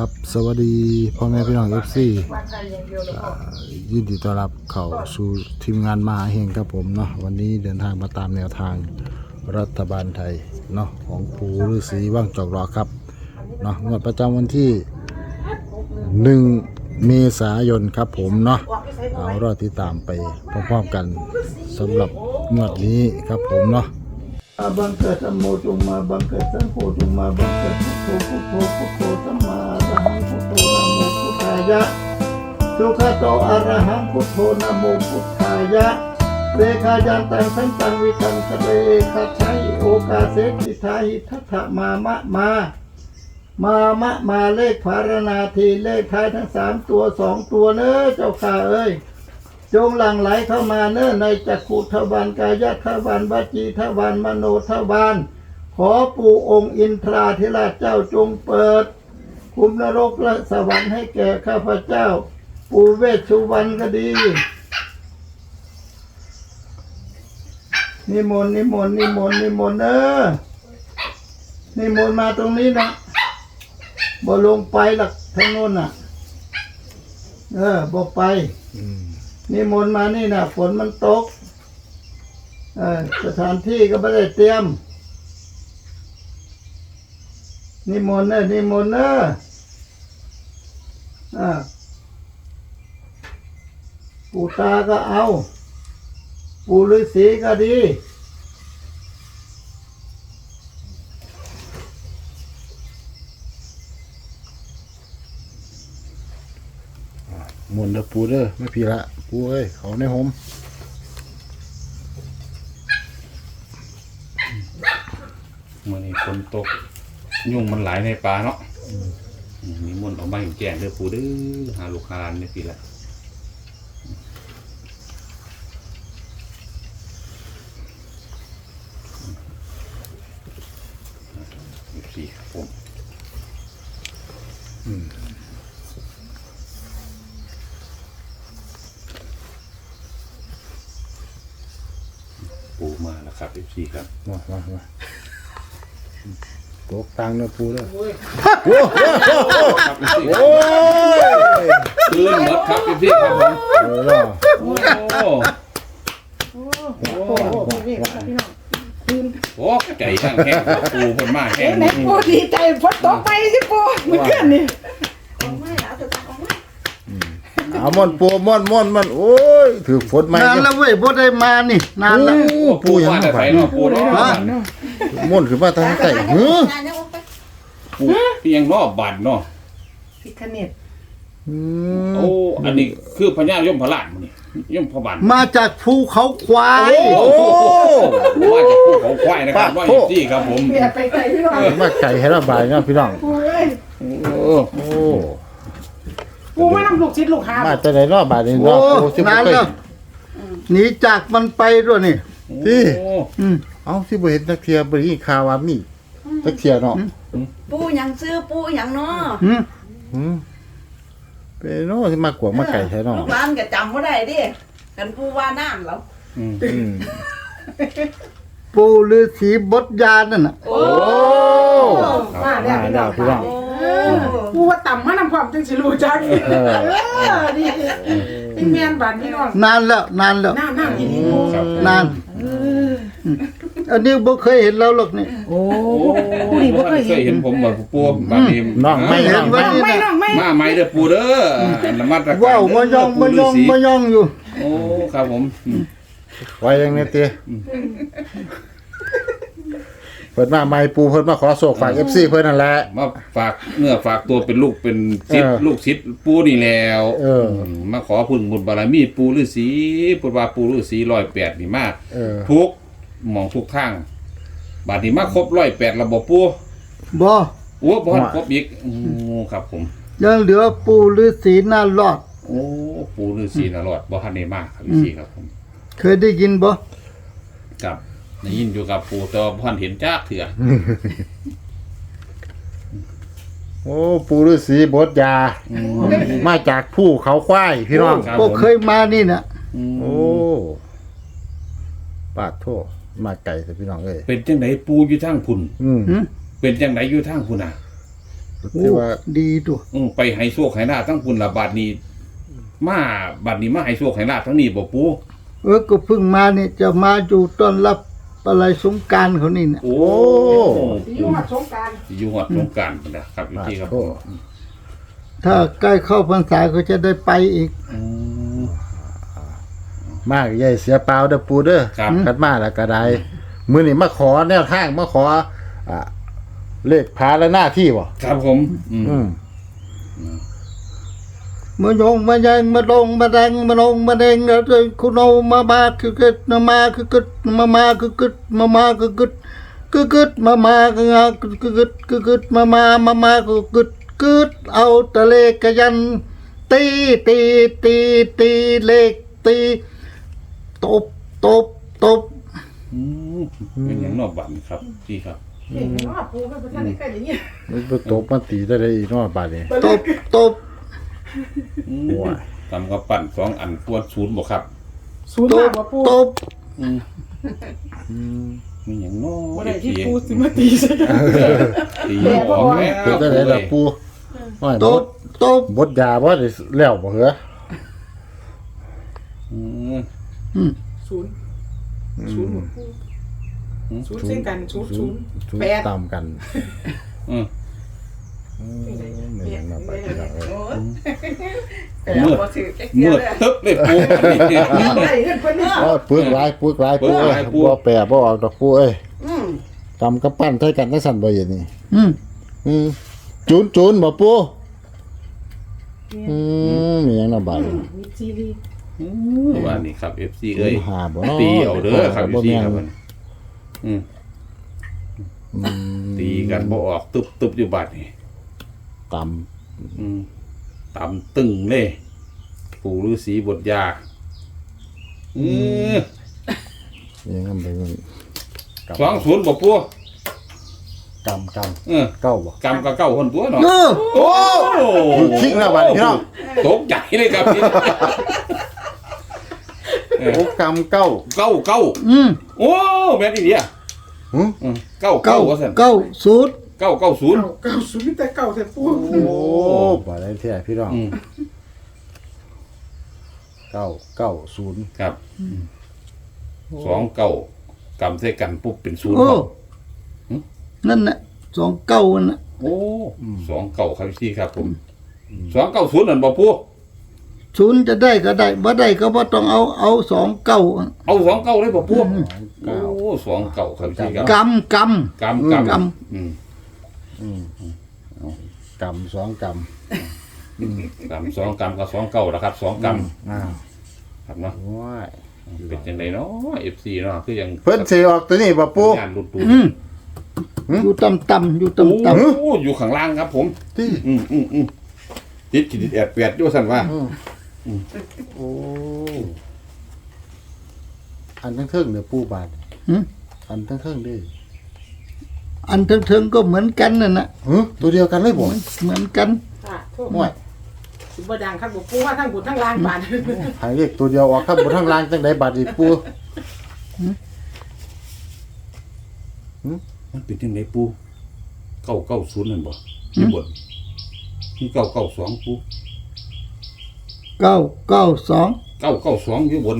ครับสวัสดีพ่อแม่พี่น้องเอฟซียินดีต้อนรับเข้าสู่ทีมงานมหาเฮงครับผมเนาะวันนี้เดินทางมาตามแนวทางรัฐบาลไทยเนาะของปู่ฤาษีว่างจอกรอครับเนาะงวดประจำวันที่หนึ่งเมษายนครับผมเนาะเอารอติดตามไปพร้อมๆกันสำหรับงวดนี้ครับผมเนาะ อาบังเกิดสมโมจุมาบังเกิดสังโฆจุมาบังเกิดพุทโธพุทโธพุทโธสัมมาอะระหังพุทโธนะโมพุทธายะสุขโตอะระหังพุทโธนะโมพุทธายะเวคายันตังสันตังวิคันสเรคาชัยโอกาเสติทาหิทัตมามะมามามะมาเลขภารนาทีเลขท้ายทั้งสามตัวสองตัวเนอะเจ้าข้าเอ้ย จงหลั่งไหลเข้ามาเนิ่นในจักขุทวานกายทวานวจีทวานมโนทวานขอปู่องค์อินทราธิราชเจ้าจงเปิด คุมนรกและสวรรค์ให้แก่ข้าพเจ้า ปู่เวชสุวรรณก็ดี นิมนต์นิมนต์นิมนต์นิมนต์เออนิมนต์มาตรงนี้นะบ่ลงไปหลักทางโน้นน่ะ เออบ่ไป นิมนต์มานี่นะฝนมันตกสถานที่ก็ไม่ได้เตรียม นิมนต์เนอะนิมนต์เนอะปู่ตาก็เอา ปู่ฤาษีก็ดีมนเด้อปูเด้อไม่พีละ ปูเอ้ยเขาในหมมื่อนี้ฝนตก ยุ่งมันหลายในป่าเนาะมีมนต์ออกมาอยู่แจ้งเด้อปูเด้อหาลูกหาหลานนี่สิละสี่ครับผมปูมาแล้วครับ สี่ครับมามามาโปกตังเด้อปูเด้อครับพี่โอ้ยคืนหมดครับพี่ครับผมเออเนาะโอ้โอ้ใจข้างแห้งครับปูคนมากแห้งไหนปูดีใจฝนตกไปสิปูเมื่อคืนนี่ เอาม่อนปูม่อนม่อนมันโอ้ยถือฝนไหมนานแล้วเว้ยบ่ได้มานี่นานแล้วโอ้ปูยังมาไม่แต่ไปไสเนาะปูเนาะฮะม่อนขึ้นมาทางใต้เฮ้อปูพี่ยังรอบบัตรเนาะพิคเนตอืมโอ้อันนี้คือพญายมพระลานมื้อนี่ยมพระบานมาจากภูเขาควายโอ้ว่าจะพูดของควายนะครับว่าอยู่ที่ครับผมเบียดไปไกลพี่น้องมาไก่ให้ระบายนะพี่น้องปูเอ้ยโอ้ โอ้ปูไม่นำลูกชิดลูกหามาแต่ไหนเนาะบาดนี้โอ้เนาะปูสิบ่นานเคยแล้วหนีจากมันไปด้วยนี่ ที่โอ้อืม เอ้าสิบ่เห็นจักเทียบ่ได้ยินข่าวว่ามีจักเทียเนาะปูหยังซื้อปูหยังเนาะหืมอืมเป็นเนาะสิมากวางมาไก่ใช่เนาะลูกหลานก็จำบ่ได้ดิกันปูว่าน้ำแล้วอืมอืมปูฤาษีบดยานั่นน่ะโอ้โอ้มาแล้วมาพี่แล้น้อวงพี่น้องเออปูว่าต่ำมานำความจังสิรู้จักเออ เออนี่เป็นแมนบานพี่น้องนานแล้วนานแล้วหน้าหน้าอีนี่ปูครับ นานอันนี้บ่เคยเห็นเราหรอกนี่ โอ้โอ้นี่บ่เคยเห็น ผมบ่ปูบาดนี้น้องไม่ เห็น้อนงว่าไม่น้องไม่น้องไม่มาใหม่เด้อปูเด้ออันละมาตรการว้าวมายองมายองมายองอยู่ โอ้ ครับผมอืมไว้ยังเนี่ยเตีย เพิ่นมาไม่ปูเพิ่นมาขอโศกฝาก FC เพิ่นนั่นแหละ มาฝากเนื้อฝากตัวเป็นลูกเป็นศิษเอย์อลูกศิษย์ปูนี่แล้วเออมมาขอพึ่งบุญบารมีปูฤาษีปุตว่าปูฤาษีร้อยแปดนี่มาเออ ทุกหมองทุกทาง บาดนี้มาครบร้อยแปดระบบปูบ่โอ้บ่ทันครบอีกโอ้ครับผม ยังเหลือปูฤาษีน่ารอด โอ้ปูฤาษีนรอดบ่ทันได้มากครับฤาษีครับผมเคยได้ยินบ่ครับ ได้ยินอยู่กับปูแต่ว่าบ่ทันเห็นจักเถื่อโอ้ปูฤาษีบดยา มาจากผู้เขาควายพี่น้องครับก็ผมเคยมานี่น่ะโอ้ปาดโทษมาไก่แต่พี่น้องเอ้ยเป็นจังไดปูอยู่ทางพุ่นอืมหืมเป็นจังไดอยู่ทางพุ่นน่ะโอ้ที่ว่าดีตัวอืมไปให้โชคให้ลาบทั้งปุ่นละบาทนี้ มาบาทนี้มาให้โชคให้ลาบทั้งนี้บ่ปูเออก็เพิ่งมาเนี่ยจะมาอยู่ต้อนรับ อะไรสงกรารเขานี่เนี่ยโอ้สิอยู่มาสงกรารอยู่หอดสงกรารพุ่นนะครับอยู่ที่ครับโอ้ถ้าใกล้เข้าพรรษาก็จะได้ไปอีก อืมมากใหญ่เสียเปล่าเด้อปูเด้อครับคัดมาแล้วก็ได้มื้อนี้มาขอแนวทางมาขออ่าเลขพาและหน้าที่บ่ครับผมอืมอืม มาโยงมายังมาลงมาแดงมาลงมาแดงแล้วคุณเอามาบาคือกึดมามาคือกึดมามาคือกึดมามาคือกึดคือกึดมามาคืองาคือกึดคือกึดมามามามาคือกึดกึดเอาตะเลกกะยัน ตีตีตีตีเลขตีตบตบตบอืมเป็นอย่างนอกบัตรครับพี่ครับเห็นว่าปูเป็นประธานในใกล้อย่างเงี้ยมันไปตบมาตีได้ได้อีกเนาะบาดนี้ตบตบ อืมโอ้ยทำกับปั่นสองอันปวดศูนย์บ่ครับศูนย์ตมากบบ่ปูตบอืมอืมมีอย่างน้อบ่ยได้ที่ปูสิมาตีใส่กันตีแย่บ่ออกแล้วเป็นจังไดล่ะปูโอ้ยตบบดตบบดยาบ่ได้แล้วบ่เหรออืมอืมศูนย์ศูนย์หมดปูศูนย์เส้นกันศูนย์ศูนย์ศูนแปย์ดตามกัน อืม อืมไม่อย่าไปที่หลังเลยโอ้ยแต่เราบ่ถือแค่เดียมืวดเลยตึ๊บเลยปูอันนี้ได้เงินคนนี้โอ้ยปึกหลายปึกหลายปึปูกหเอ้ลายยปูบ่แปรบ่ออกดอกปูเอ้ยอืมกำกับปั้นใช้กันจังซั่นบ่เย็นนี่อืมอืมจูนจูนบ่ปูอืมมีหยังน่ะบาดนี้มีซีรีส์อืมว่านี่ครับ FC เอ้ยหาบ่เนาะตีเอาเด้อครับ บ่ FC แม่นครับมันอืมอืมตีกันบ่ออกตึบตึบอยู่บัดนี่ ตำอืมตำตึงเลยปู่ฤาษีบทยาอืมมีหยังนำไปมันกำสองศูนย์บอกปูกำกเออำเก้าบ่กำกับเก้าคนตัวเนาะเออโอ้คิงแล้วบัดนี้เนาะตกใจเลยครับพี่เออโอ้กำเก้าเก้าเก้าอืมโอ้แม่นอีเดียหึอืมเก้าเก้าเก้าว่าสันเก้าศูนย์ เก้าเก้าศูนย์เก่าเก่าศูนย์แต่เก่าแต่ปูโอ้บ่ได้แท้พี่น้องอืมเก้าเก้าศูนย์ครับสองเก้ากำใส่กันปุ๊บเป็นศูนย์โอ้ครับนั่นน่ะสองเก้าน่ะโอ้สองเก้าครับพี่ครับผมสองเก้าศูนย์นั่นบอกปูศูนย์จะได้ก็ได้บ่ได้ก็บ่ต้องเอาเอาสองเก้าเอาสองเก้าเลยบอกปูเก้าโอ้สองเก่าครับพี่ครับกำกกำกกำ อืมอืมกำสองกกำสองกำกับสองเก่านะครับสองกำอ้าวำครับเนาะว้ายเป็นยังไงเนาะเอฟซีเนาะคือยังเพิ่นสิออกตัวนี้บ่ปู งานรุ่นปูำอืม อยู่ต่ำต่ำๆอยู่ต่ำต่โอ้อยู่ข้างล่างครับผม ที่อืมอืมอืมติดขีดแอดแปดด้วยสันว่าโอ้อันทั้งเทิงเนี่ยปูบาดำหืมอันทั้งเทิงเดิ อันถึงๆก็เหมือนกันน่ะนะหึตัวเดียวกันเลยบ่เหมือนกันอะโทษม่วยสิบ่ดังครับบ่ปูว่าทั้งบุญทั้งลางบาดหายเลขตัวเดียวออกทั้งบนทั้งล่างจังไดบาดอีกปูมันเป็นยังไงปูเก้าเก้าศูนย์นั่นบ่ที่บนที่เก้าเก้าสองปูเก้าเก้าสองเก้าเก้าสองอยู่บน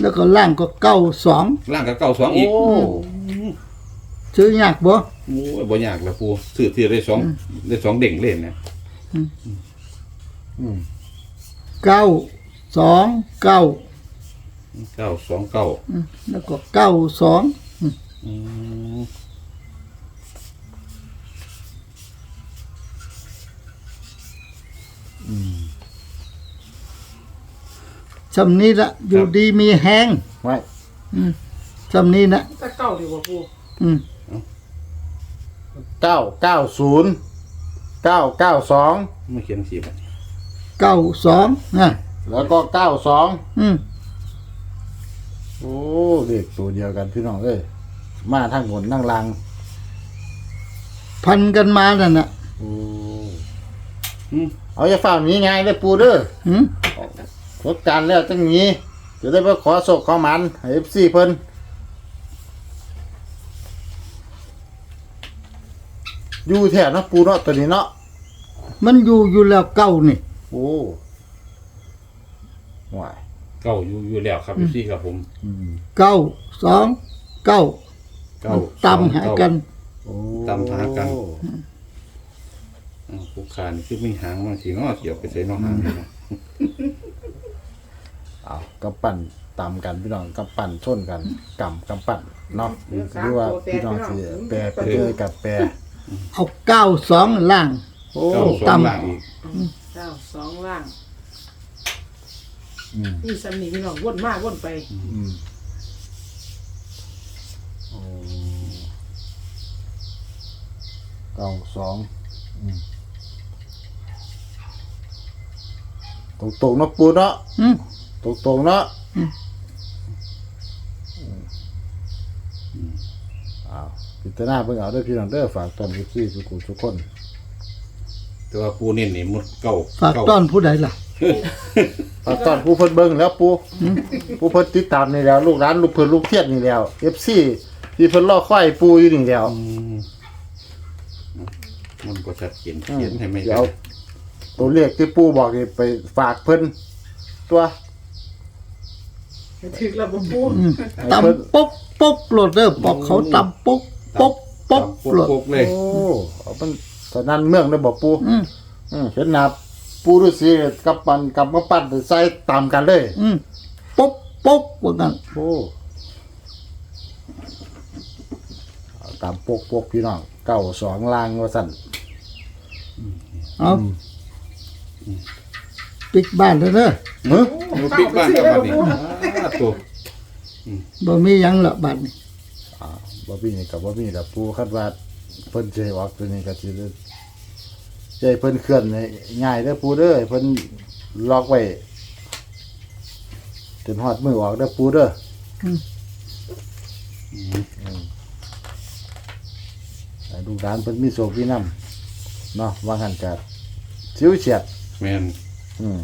แล้วก็ล่างก็เก้าสองล่างกับเก้าสองอีกโอ้ซื้อยากบ่ โอ้ยบ่ยากแล้วปูซื้อที่ได้สองได้สองเด้งเล่นนะอืมเก้าสองเก้าเก้าสองเก้าอืมแล้วก็เก้าสองอืมสำนี้ละอยู่ดีมีแห้งไว้อืมสำนี้นะแต่เก่าดีกว่าปูอืม เก้าเก้าศูนย์เก้าเก้าสองไม่เขียนสีบัดเก้าสองนะแล้วก็เก้าสองอืมโอ้เลขตัวเดียวกันพี่น้องเอ้ยมาทั้งบนทั้งล่างพันกันมานั่นน่ะโอ้อืมเอาอย่าฝ่ามีไงเลยปูเด้อหืมรถการแล้วจังนี้จะได้ไปขอโศกขอหมันให้ FC เพิ่น อยู่แถวเนาะปูเนาะตัวนี้เนาะมันอยู่อยู่แล้วเก้านี่ โอ้หวายเก้าอยู่อยู่แล้วครับพี่ครับผมอืมเก้าสองเก้าเก้าตามหากัน โอ้ตามหากันอ้าวผู้ขานี่คือมีหางบางทีเนาะเกี่ยวไปใส่เนอกหางนี่เนาะเอากำปั้นตามกันพี่น้องกำปั้นชนกันกำกำปั้นเนาะหรือว่าพี่น้องสิแปรไปเรื่อยกับแปร เอาเก้าสองล่าง โอ้เก้าสองตำล่างอีกเก้าสองล่างอืมนี่สำนีพี่น้องวนมาวนไปอืมโอ้เก้าสองอืมตรงๆเนาะปูเนาะอืม ตรงๆเนาะอืม อ้าว พิจารณาเบิ่งเอาเด้อพี่น้องเด้อฝากตอนทุกที่ทุกคนทุกคนแต่ว่าปูนี่นี่มุดเก้าฝากเก้าต้อนผู้ใดล่ะ ฝากตอนผู้เพิ่นเบิ่งแล้วปูผู้เพิ่นติดตามนี่แล้วลูกร้านลูกเพิ่นลูกเทียนนี่แล้ว FC ที่เพิ่นรอคอยปูอยู่นี่แล้ว อืมมันก็ชัดเจนเขียนให้ไม่เดี๋ยวตัวเลขที่ปูบอกนี่ไปฝากเพิ่นตัวถึกระบบปูอืมตำปุ๊บปุ๊บโหลดเด้อบอกเขาตำปุ๊บ ปุ๊บปุ๊บปุ๊โหลดบๆเลยโอ้เอามันสนั่นเมืองได้บอกปูอืมอืมเห็นหน้าปูฤาษีกับปันกับมาปั้นใส่ตามกันเลย อืมปุ๊บปุ๊บว่ากันโอ้เอาตามปกปกพี่น้องเก้าสองลางว่าสั่นเอาปิกบ้านเด้อเด้อเฮ้ย มันปิดบ้านกับบ้านนี่อ่าตัวบ่มีหยังละบัดนี้อ่า บ่มีนี่กับบ่มีแต่ปูคาดว่าเพิ่นสิให้ออกตัวนี้ก็สิได้ใจเพิ่นเคลื่อนให้ง่ายเด้อปูเด้อให้เพิ่นล็อกไว้จนฮอดมือออกเด้อปูเด้อออืมให้ลูกหลานเพิ่นมีโชคมีนำเนาะว่าหั่นก็ชิวเฉียดแมนอืม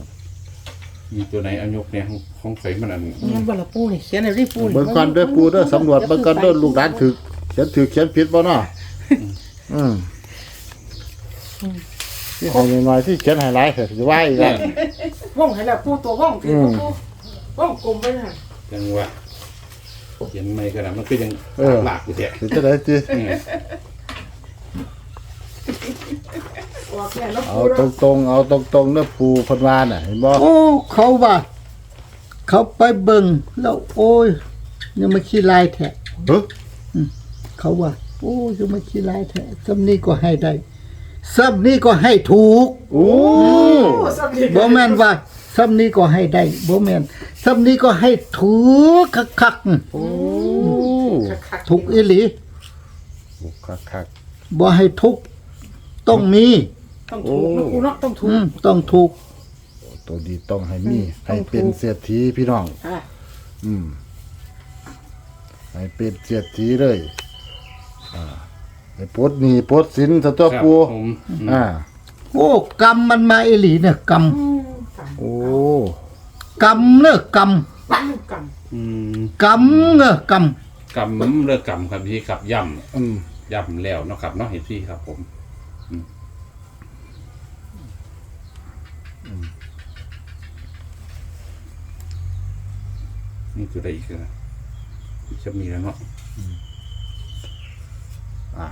มีตัวไหนเอายกเนี่ยของของไฟมันอันงั้นบ่ละปูนี่เขียนให้รีบปูนี่เบิ่งก่อนเด้อปูเด้อสำรวจเบิ่งก่อนเด้อลูกหลานถึกเขียนถึกเขียนผิดบ่เนาะอืมที่ให้น้อยๆที่เขียนให้หลายเถอะสิว่าอีกแล้วว่องให้แล้วปูตัวว่องถืออืมปูว่องกลมไปน่ะจังว่าเขียนไม่ขนาดมันก็ยังเออหลากอยู่แท้สิจะได้ติ อืมออกแค่แล้วเอาปูตรงๆเอาตรงๆเด้อปูเพิ่นว่าน่ะเห็นบ่โอ้ เขาว่า เขาไปเบิ่งแล้วโอ้ยยังไม่ขี้ลายแท้เฮ้ยเขาว่า โอ้ยยังไม่ขี้ลายแท้ซ้ำนี้ก็ให้ได้ซ้ำนี้ก็ให้ถูกโอ้สำนีบ่แม่นว่าซ้ำนี้ก็ให้ได้บ่แม่นซ้ำนี้ก็ให้ถูกคักโอ้ๆถูกอีหลีคักบ่ให้ทุกข์ต้องมี ต้องถูกนะปูเนาะต้องถูอืกมต้องถูกๆตัวดีต้องให้มีอืมให้เป็นต้องถูกเศรษฐีพี่น้องอะ อืมให้เป็นเศรษฐีเลย อ่าให้ปลดหนี้ปลดสินซะตัวครับปูผมอ่า โอ้กรรมมันมาอีหลีเนี่ยกรรมโอ้ กรรมเนอะกรรมปั้นกำอืมกรรมเนอะกรรมกำเลิกกำครับพี่ครับย่อืมำย่ำแล้วเนาะครับเนาะเห็นพี่ครับผมอืม นี่คืออะไรอีกนะจะมีแล้วเนาะอ่า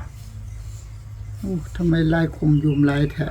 โอ้ทำไมลายคุมยุมลายแท้